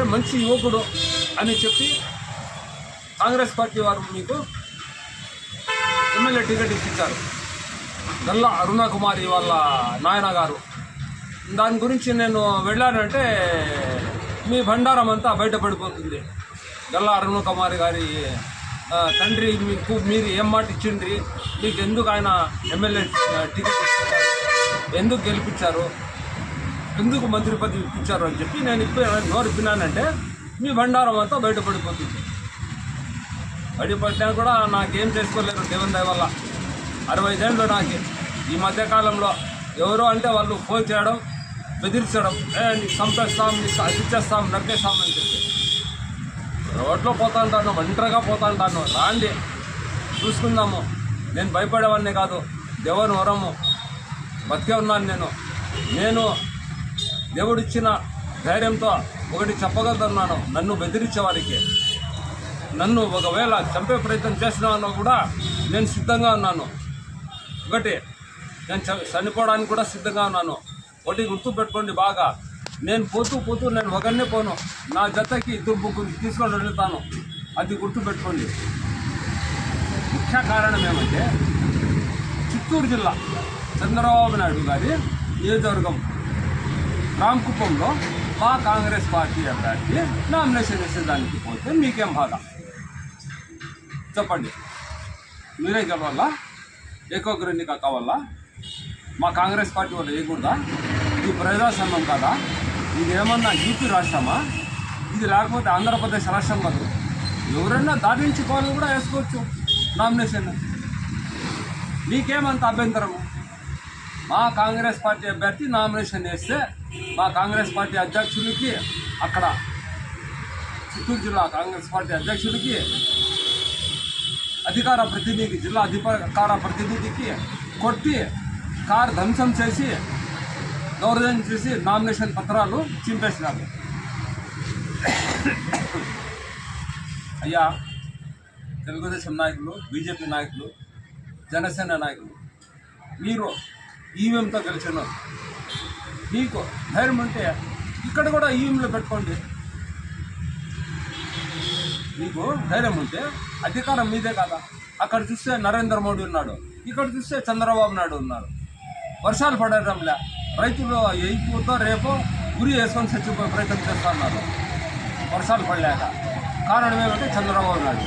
అంటే మంచి యువకుడు అని చెప్పి కాంగ్రెస్ పార్టీ వారు మీకు ఎమ్మెల్యే టికెట్ ఇప్పించారు. గల్లా అరుణ కుమారి వాళ్ళ నాయన గారు. దాని గురించి నేను వెళ్ళానంటే మీ భండారం అంతా బయటపడిపోతుంది. గల్లా అరుణ కుమారి గారి తండ్రి మీకు మీరు ఏం మాట ఇచ్చిండ్రి? మీకు ఎందుకు ఆయన ఎమ్మెల్యే టికెట్ ఎందుకు గెలిపించారు? ఎందుకు మంత్రి పదవి ఇప్పించారు అని చెప్పి నేను ఇప్పుడు నోరు ఇప్పినానంటే మీ బండారం అంతా బయటపడిపోతుంది. బయటపడినా కూడా నాకేం చేసుకోలేరు దేవుని దయ వల్ల. అరవై ఐదేళ్ళు నాకు ఈ మధ్యకాలంలో ఎవరో అంటే వాళ్ళు ఫోన్ చేయడం బెదిరించడం ఏ నీకు చంపేస్తాం నీకు అది ఇచ్చేస్తాం నరికేస్తాం అని చెప్పి. రోడ్లో పోతా ఉంటాను ఒంటరిగా పోతా ఉంటాను రాండి చూసుకుందాము. నేను భయపడేవాడిని కాదు దేవుని వరము. బతికే ఉన్నాను నేను. నేను దేవుడిచ్చిన ధైర్యంతో ఒకటి చెప్పగలుగుతున్నాను నన్ను బెదిరించే వారికి నన్ను ఒకవేళ చంపే ప్రయత్నం చేసినా కూడా నేను సిద్ధంగా ఉన్నాను. ఒకటి నేను చ- చనిపోవడానికి కూడా సిద్ధంగా ఉన్నాను. ఒకటి గుర్తు పెట్టుకోండి బాగా. నేను పోతూ పోతూ నేను ఒకరినే పోను. నా జతకి ఇద్దరు ముగ్గురు తీసుకొని వెళ్తాను. అది గుర్తు పెట్టుకోండి. ముఖ్య కారణం ఏమంటే చిత్తూరు జిల్లా చంద్రబాబు నాయుడు గారి నియోజకవర్గం. రామకుప్పంలో మా కాంగ్రెస్ పార్టీ అభ్యర్థి నామినేషన్ వేసేదానికి పోతే మీకేం బాధ? చెప్పండి. మీరే గెలవాలా? ఏకోగ్రెన్నిక కావాలా? మా కాంగ్రెస్ పార్టీ వాళ్ళు వేయకూడదా? ఇది ప్రజాస్వామ్యం కాదా? ఇది ఏమన్నా యూపీ రాష్ట్రమా? ఇది లేకపోతే ఆంధ్రప్రదేశ్ రాష్ట్రం కాదు. ఎవరైనా దాటించుకోవాలని కూడా వేసుకోవచ్చు నామినేషన్. మీకేమంత అభ్యంతరము? మా కాంగ్రెస్ పార్టీ అభ్యర్థి నామినేషన్ వేస్తే మా కాంగ్రెస్ పార్టీ అధ్యక్షుడికి అక్కడ చిత్తూరు జిల్లా కాంగ్రెస్ పార్టీ అధ్యక్షుడికి అధికార ప్రతినిధికి జిల్లా అధికార ప్రతినిధికి కొట్టి కారు ధ్వంసం చేసి దౌర్జన్యం చేసి నామినేషన్ పత్రాలు చింపేసినారు. అయ్యా తెలుగుదేశం నాయకులు బీజేపీ నాయకులు జనసేన నాయకులు మీరు ఈవీఎంతో గెలిచినారు మీకు ధైర్యం ఉంటే ఇక్కడ కూడా ఈవీఎంలో పెట్టుకోండి. మీకు ధైర్యం ఉంటే అధికారం మీదే కదా. అక్కడ చూస్తే నరేంద్ర మోడీ ఉన్నాడు. ఇక్కడ చూస్తే చంద్రబాబు నాయుడు ఉన్నారు. వర్షాలు పడటంలే. రైతులు అయిపోతో రేపు గురి వేసుకొని చచ్చిపోయే ప్రయత్నం చేస్తున్నారు వర్షాలు పడలేక. కారణం ఏమంటే? చంద్రబాబు నాయుడు.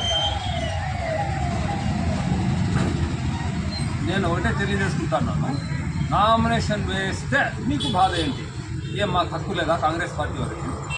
నేను ఒకటే తెలియజేసుకుంటాను. నామినేషన్ వేస్తే మీకు బాధ ఏంటి? ఏం మాకు హక్కు లేదా కాంగ్రెస్ పార్టీ వారికి